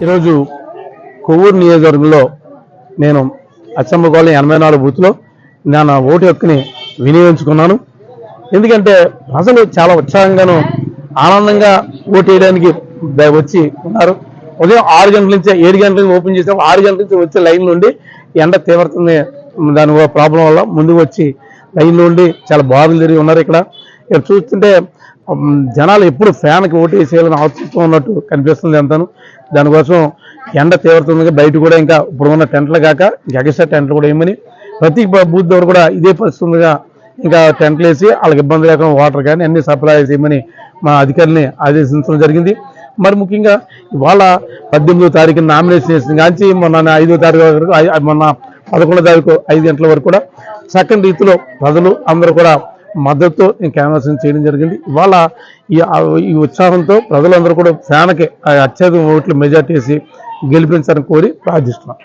ఈరోజు కొవ్వూరు నియోజకవర్గంలో నేను అచ్చమ్మగోళం ఎనభై నాలుగు బూత్లో నేను ఓటు హక్కుని వినియోగించుకున్నాను. ఎందుకంటే ప్రజలు చాలా ఉత్సాహంగాను ఆనందంగా ఓటు వేయడానికి వచ్చి ఉన్నారు. ఉదయం ఆరు గంటల నుంచి ఏడు గంటల నుంచి ఓపెన్ చేసాం. ఆరు గంటల నుంచి వచ్చే లైన్ నుండి ఎండ తీవ్రతుంది దాని ప్రాబ్లం వల్ల ముందుకు వచ్చి లైన్ నుండి చాలా బాధలు తిరిగి ఉన్నారు ఇక్కడ. ఇక్కడ చూస్తుంటే జనాలు ఎప్పుడు ఫ్యాన్కి ఓటు వేసేయాలని ఆలోచిస్తూ ఉన్నట్టు కనిపిస్తుంది ఎంతను. దానికోసం ఎండ తీవ్రతంగా బయట కూడా ఇంకా ఇప్పుడు ఉన్న టెంట్లు కాక ఎగస్ట్రా టెంట్లు కూడా వేయమని ప్రతి బూత్ దగ్గర కూడా ఇదే పరిస్థితుందిగా ఇంకా టెంట్లు వేసి వాళ్ళకి ఇబ్బంది లేకుండా వాటర్ కానీ అన్ని సప్లై చేయమని మా అధికారిని ఆదేశించడం జరిగింది. మరి ముఖ్యంగా ఇవాళ పద్దెనిమిదో తారీఖు నామినేషన్ వేసిన కానీ మొన్న ఐదో తారీఖు వరకు మొన్న పదకొండో తారీఖు ఐదు గంటల వరకు కూడా చక్కని రీతిలో ప్రజలు అందరూ కూడా మద్దతు క్యాన్వాసింగ్ చేయడం జరిగింది. ఇవాళ ఈ ఈ ఉత్సాహంతో ప్రజలందరూ కూడా ఫ్యాన్కి అత్యధిక ఓట్లు మెజార్టీ వేసి గెలిపించాలని కోరి ప్రార్థిస్తున్నాం.